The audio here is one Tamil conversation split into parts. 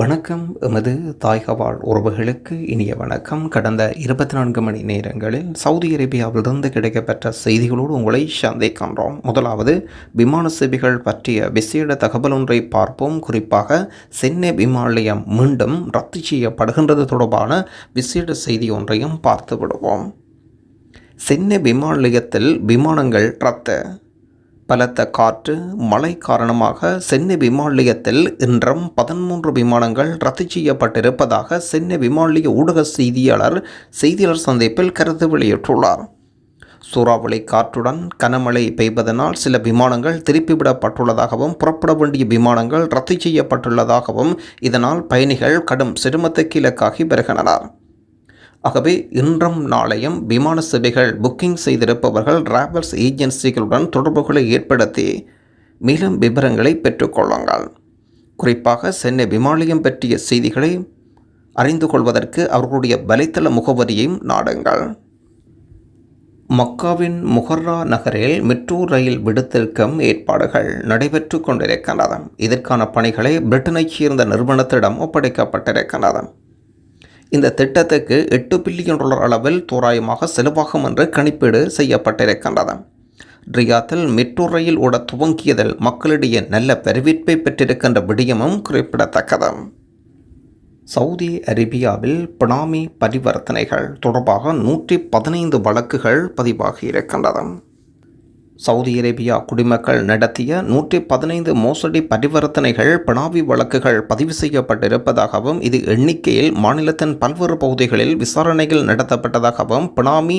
வணக்கம். எமது தாய்கவாழ் உறவுகளுக்கு இனிய வணக்கம். கடந்த இருபத்தி நான்கு மணி நேரங்களில் சவுதி அரேபியாவிலிருந்து கிடைக்கப்பெற்ற செய்திகளோடு உங்களை சந்திக்கின்றோம் முதலாவது விமான சேவைகள் பற்றிய விசேட தகவல் ஒன்றை பார்ப்போம். குறிப்பாக சென்னை விமான நிலையம் மீண்டும் ரத்து செய்யப்படுகின்றது தொடர்பான விசேட செய்தி ஒன்றையும் பார்த்து விடுவோம் சென்னை விமான நிலையத்தில் விமானங்கள் ரத்து. பலத்த காற்று மழை காரணமாக சென்னை விமான நிலையத்தில் இன்றும் பதிமூன்று விமானங்கள் ரத்து செய்யப்பட்டிருப்பதாக சென்னை விமான நிலைய ஊடக செய்தியாளர் செய்தியாளர் சந்திப்பில் கருத்து வெளியிட்டுள்ளார். சூறாவளி காற்றுடன் கனமழை பெய்வதனால் சில விமானங்கள் திருப்பிவிடப்பட்டுள்ளதாகவும் புறப்பட வேண்டிய விமானங்கள் ரத்து செய்யப்பட்டுள்ளதாகவும் இதனால் பயணிகள் கடும் சிரமத்துக்கு இலக்காகி வருகின்றனர். ஆகவே இன்றும் நாளையும் விமான சேவைகள் புக்கிங் செய்திருப்பவர்கள் டிராவல்ஸ் ஏஜென்சிகளுடன் தொடர்புகளை ஏற்படுத்தி மேலும் விவரங்களை பெற்றுக்கொள்ளுங்கள். குறிப்பாக சென்னை விமானியம் பற்றிய செய்திகளை அறிந்து கொள்வதற்கு அவர்களுடைய வலைத்தள முகவரியையும் நாடுங்கள். மக்காவின் முஹர்ரா நகரில் மெட்ரோ ரயில் விடுத்திருக்கும் ஏற்பாடுகள் நடைபெற்று கொண்டிருக்கின்றன. இதற்கான பணிகளை பிரிட்டனைச் சேர்ந்த நிறுவனத்திடம் ஒப்படைக்கப்பட்டிருக்கின்றன. இந்த திட்டத்துக்கு எட்டு பில்லியன் டாலர் அளவில் தோராயமாக செலவாகும் என்று கணிப்பீடு செய்யப்பட்டிருக்கின்றது. ரியாத்தில் மெட்ரோ ரயில் ஓட துவங்கியதில் மக்களிடையே நல்ல வரவேற்பை பெற்றிருக்கின்ற விடயமும் குறிப்பிடத்தக்கது. சவுதி அரேபியாவில் பினாமி பரிவர்த்தனைகள் தொடர்பாக நூற்றி பதினைந்து வழக்குகள் பதிவாகி இருக்கின்றது. சவுதி அரேபியா குடிமக்கள் நடத்திய நூற்றி பதினைந்து மோசடி பரிவர்த்தனைகள் பினாவி வழக்குகள் பதிவு செய்யப்பட்டிருப்பதாகவும் இது எண்ணிக்கையில் மாநிலத்தின் பல்வேறு பகுதிகளில் விசாரணைகள் நடத்தப்பட்டதாகவும் பினாமி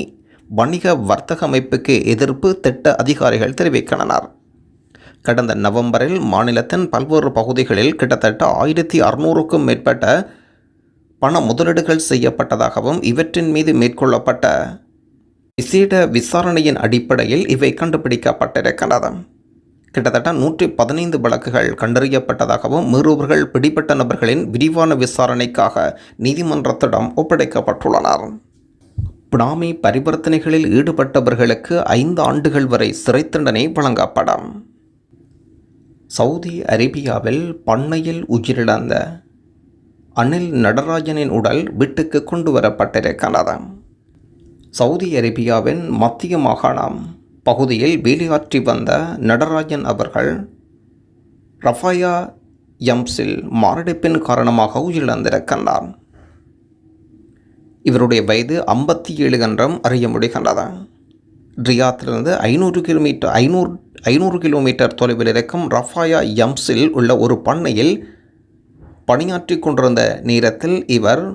வணிக வர்த்தக அமைப்புக்கு எதிர்ப்பு திட்ட அதிகாரிகள் தெரிவிக்கின்றனர். கடந்த நவம்பரில் மாநிலத்தின் பல்வேறு பகுதிகளில் கிட்டத்தட்ட ஆயிரத்தி அறுநூறுக்கும் மேற்பட்ட பண முதலீடுகள் செய்யப்பட்டதாகவும் இவற்றின் மீது மேற்கொள்ளப்பட்ட விசேட விசாரணையின் அடிப்படையில் இவை கண்டுபிடிக்கப்பட்டிருக்கிறது. கிட்டத்தட்ட நூற்றி பதினைந்து வழக்குகள் கண்டறியப்பட்டதாகவும் மீறுவர்கள் பிடிபட்ட நபர்களின் விரிவான விசாரணைக்காக நீதிமன்றத்திடம் ஒப்படைக்கப்பட்டுள்ளனர். பினாமி பரிவர்த்தனைகளில் ஈடுபட்டவர்களுக்கு ஐந்து ஆண்டுகள் வரை சிறை தண்டனை வழங்கப்படும். சவுதி அரேபியாவில் பண்ணையில் உயிரிழந்த அனில் நடராஜனின் உடல் வீட்டுக்கு கொண்டு வரப்பட்டிருக்கிறது சவுதி அரேபியாவின் மத்திய மாகாணம் பகுதியில் வேலையாற்றி வந்த நடராஜன் அவர்கள் ரஃபாயா யம்ஸில் மாரடைப்பின் காரணமாக உயிரிழந்திருக்கின்றார். இவருடைய வயது ஐம்பத்தி ஏழு என்றும் அறிய முடிகின்றது. ரியாத்திலிருந்து ஐநூறு கிலோமீட்டர் ஐநூறு ஐநூறு கிலோமீட்டர் தொலைவில் இருக்கும் ரஃபாயா யம்ஸில் உள்ள ஒரு பண்ணையில் பணியாற்றி கொண்டிருந்த நேரத்தில் இவர்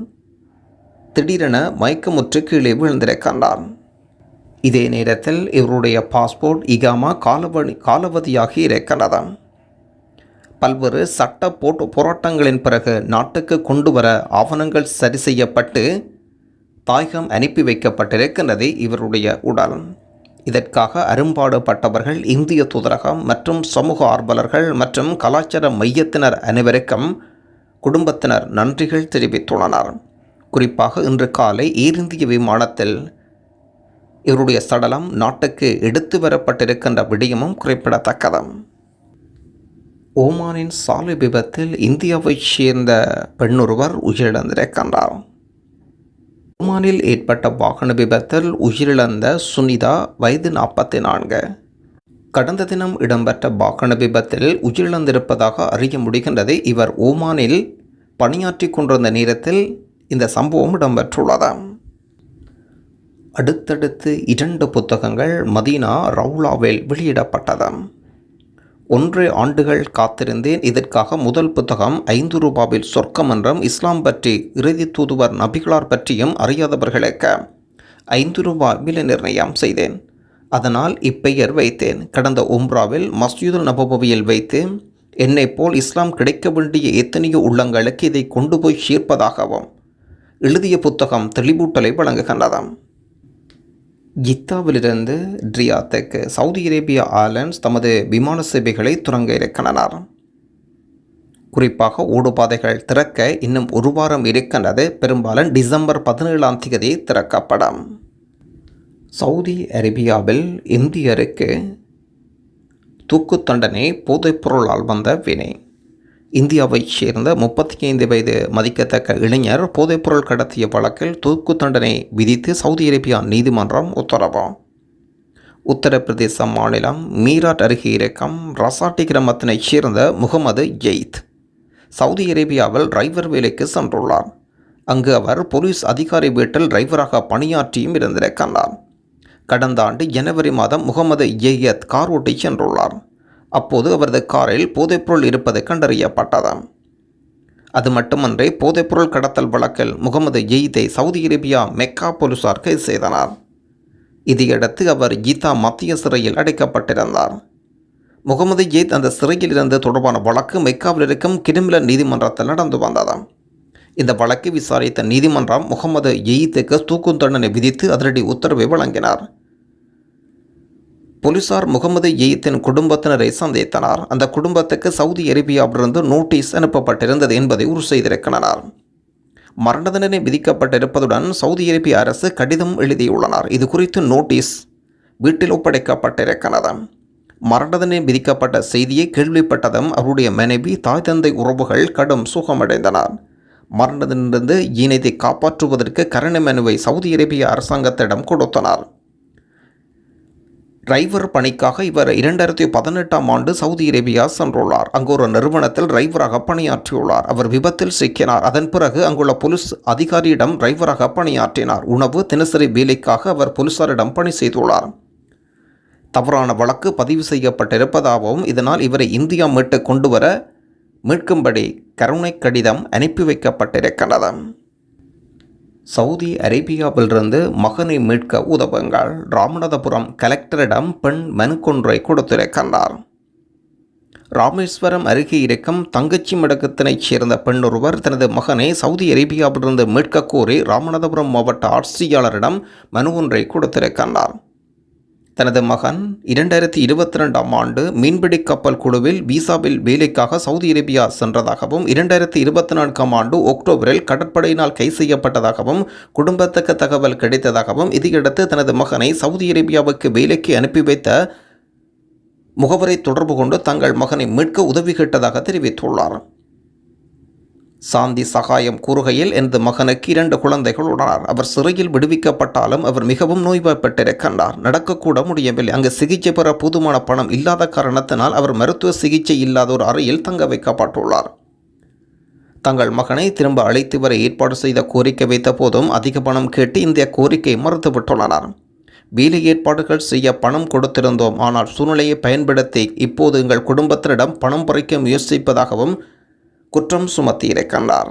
திடீரென மயக்கமுற்று கீழே விழுந்திருக்கின்றார் இதே நேரத்தில் இவருடைய பாஸ்போர்ட் இகாமா காலவணி காலவதியாகி இருக்கின்றது பல்வேறு சட்ட போட்டு போராட்டங்களின் பிறகு நாட்டுக்கு கொண்டு வர ஆவணங்கள் சரி செய்யப்பட்டு தாயகம் அனுப்பி வைக்கப்பட்டிருக்கின்றது இவருடைய உடல். இதற்காக அரும்பாடுபட்டவர்கள் இந்திய தூதரகம் மற்றும் சமூக ஆர்வலர்கள் மற்றும் கலாச்சார மையத்தினர் அனைவருக்கும் குடும்பத்தினர் நன்றிகள் தெரிவித்துள்ளனர். குறிப்பாக இன்று காலை ஏர் இந்திய விமானத்தில் இவருடைய சடலம் நாட்டுக்கு எடுத்து வரப்பட்டிருக்கின்ற விடயமும் குறிப்பிடத்தக்கது ஓமானின் சாலை விபத்தில் இந்தியாவைச் சேர்ந்த பெண்ணொருவர் உயிரிழந்திருக்கின்றார். ஓமானில் ஏற்பட்ட வாகன விபத்தில் உயிரிழந்த சுனிதா வயது நாற்பத்தி நான்கு கடந்த தினம் இடம்பெற்ற வாகன விபத்தில் உயிரிழந்திருப்பதாக அறிய முடிகின்றது இவர் ஓமானில் பணியாற்றி கொண்டிருந்த நேரத்தில் இந்த சம்பவம் இடம்பெற்றுள்ளது. அடுத்தடுத்து இரண்டு புத்தகங்கள் மதீனா ரவுலாவில் வெளியிடப்பட்டது. ஒன்று ஆண்டுகள் காத்திருந்தேன். இதற்காக முதல் புத்தகம் ஐந்து ரூபாவில் சொர்க்கம் என்றும் இஸ்லாம் பற்றி இறுதி தூதுவர் நபிகளார் பற்றியும் அறியாதவர்களுக்கு ஐந்து ரூபாய் விலை நிர்ணயம் செய்தேன். அதனால் இப்பெயர் வைத்தேன். கடந்த உம்ராவில் மஸ்ஜிது நபபவியில் வைத்து என்னை போல் இஸ்லாம் கிடைக்க வேண்டிய எத்தனையோ உள்ளங்களுக்கு இதை கொண்டு போய் சேர்ப்பதாகவும் எழுதிய புத்தகம் தெளிவூட்டலை வழங்குகின்றதாம். ஜித்தாவிலிருந்து ட்ரியாத்துக்கு சவுதி அரேபியா ஏர்லைன்ஸ் தமது விமான சேவைகளை தொடங்க இருக்கின்றனர். குறிப்பாக ஓடுபாதைகள் திறக்க இன்னும் ஒரு வாரம் இருக்கின்றது. பெரும்பாலும் டிசம்பர் பதினேழாம் தேதி திறக்கப்படும். சவுதி அரேபியாவில் இந்தியருக்கு தூக்கு தண்டனை போதைப்பொருளால் வந்த வினை. இந்தியாவைச் சேர்ந்த முப்பத்தி ஐந்து வயது மதிக்கத்தக்க இளைஞர் போதைப்பொருள் கடத்திய வழக்கில் தூக்கு தண்டனை விதித்து சவுதி அரேபியா நீதிமன்றம் உத்தரவு. உத்தரப்பிரதேச மாநிலம் மீராட் அருகே இருக்கும் ரசாட்டி கிராமத்தினைச் சேர்ந்த முகமது ஜெயித் சவுதி அரேபியாவில் டிரைவர் வேலைக்கு சென்றுள்ளார். அங்கு அவர் போலீஸ் அதிகாரி வீட்டில் டிரைவராக பணியாற்றியும் இருந்திருக்கின்றார் கடந்த ஆண்டு ஜனவரி மாதம் முகமது ஜெயத் கார் ஓட்டி சென்றுள்ளார். அப்போது அவரது காரில் போதைப்பொருள் இருப்பது கண்டறியப்பட்டதாம். அது மட்டுமன்றி போதைப்பொருள் கடத்தல் வழக்கில் முகமது எய்தை சவுதி அரேபியா மெக்கா போலீசார் கைது செய்தனர். இதையடுத்து அவர் கீதா மத்திய சிறையில் அடைக்கப்பட்டிருந்தார். முகமது ஜெயித் அந்த சிறையில் இருந்து தொடர்பான வழக்கு மெக்காவில் இருக்கும் கிரிமினல் நீதிமன்றத்தில் நடந்து வந்ததாம். இந்த வழக்கை விசாரித்த நீதிமன்றம் முகமது எயித்துக்கு தூக்கு தண்டனை விதித்து அதிரடி உத்தரவை வழங்கினார். போலீசார் முகமது எயித்தின் குடும்பத்தினரை சந்தித்தனர். அந்த குடும்பத்துக்கு சவுதி அரேபியாவிலிருந்து நோட்டீஸ் அனுப்பப்பட்டிருந்தது என்பதை உறுதி செய்திருக்கின்றனர். மரண தண்டனை விதிக்கப்பட்டிருப்பதுடன் சவுதி அரேபிய அரசு கடிதம் எழுதியுள்ளனர். இது குறித்து நோட்டீஸ் வீட்டில் ஒப்படைக்கப்பட்டிருக்கிறது. மரண தண்டனை விதிக்கப்பட்ட செய்தியை கேள்விப்பட்டதும் அவருடைய மனைவி தாய் தந்தை உறவுகள் கடும் சுகமடைந்தனர். மரணத்திலிருந்து ஈனத்தை காப்பாற்றுவதற்கு கரண மனுவை சவுதி அரேபிய அரசாங்கத்திடம் கொடுத்தனர். டிரைவர் பணிக்காக இவர் இரண்டாயிரத்தி பதினெட்டாம் ஆண்டு சவுதி அரேபியா சென்றுள்ளார். அங்கு ஒரு நிறுவனத்தில் டிரைவராக பணியாற்றியுள்ளார். அவர் விபத்தில் சிக்கினார். அதன் பிறகு அங்குள்ள போலீஸ் அதிகாரியிடம் டிரைவராக பணியாற்றினார். உணவு தினசரி வேலைக்காக அவர் போலீசாரிடம் பணி செய்துள்ளார். தவறான வழக்கு பதிவு செய்யப்பட்டிருப்பதாகவும் இதனால் இவரை இந்தியா மீட்டு கொண்டு வர மீட்கும்படி கருணை கடிதம் அனுப்பி வைக்கப்பட்டிருக்கிறது சவுதி அரேபியாவிலிருந்து மகனை மீட்க உதவுங்கள். ராமநாதபுரம் கலெக்டரிடம் பெண் மனுக்கொன்றை கொடுத்திருக்கின்றார் ராமேஸ்வரம் அருகே இருக்கும் தங்கச்சி மடக்கத்தினைச் சேர்ந்த பெண் ஒருவர் தனது மகனை சவுதி அரேபியாவிலிருந்து மீட்கக் கோரி ராமநாதபுரம் மாவட்ட ஆட்சியாளரிடம் மனு ஒன்றை கொடுத்திருக்கின்றார் தனது மகன் இரண்டாயிரத்தி இருபத்தி ரெண்டாம் ஆண்டு மீன்பிடி கப்பல் குழுவில் விசாவில் வேலைக்காக சவுதி அரேபியா சென்றதாகவும் இரண்டாயிரத்தி இருபத்தி நான்காம் ஆண்டு அக்டோபரில் கடற்படையினால் கைது செய்யப்பட்டதாகவும் குடும்பத்துக்கு தகவல் கிடைத்ததாகவும் இதையடுத்து தனது மகனை சவுதி அரேபியாவுக்கு வேலைக்கு அனுப்பி வைத்த முகவரை தொடர்பு கொண்டு தங்கள் மகனை மீட்க உதவி கேட்டதாக தெரிவித்துள்ளார். சாந்தி சகாயம் கூறுகையில் எனது மகனுக்கு இரண்டு குழந்தைகள் உள்ளனர். அவர் சிறையில் விடுவிக்கப்பட்டாலும் அவர் மிகவும் நோய்வாய்ப்பட்டிருக்கின்றார். நடக்கக்கூட முடியவில்லை. அங்கு சிகிச்சை பெற போதுமான பணம் இல்லாத காரணத்தினால் அவர் மருத்துவ சிகிச்சை இல்லாத ஒரு அறையில் தங்க வைக்கப்பட்டுள்ளார். தங்கள் மகனை திரும்ப அழைத்து வர ஏற்பாடு செய்த கோரிக்கை வைத்த போதும் அதிக பணம் கேட்டு இந்த கோரிக்கை மறுத்துவிட்டுள்ளனர் வேலை ஏற்பாடுகள் செய்ய பணம் கொடுத்திருந்தோம். ஆனால் சூழ்நிலையை பயன்படுத்தி இப்போது எங்கள் குடும்பத்தினரிடம் பணம் பறிக்க முயற்சிப்பதாகவும் குற்றம் சுமத்தியிருக்கின்றார்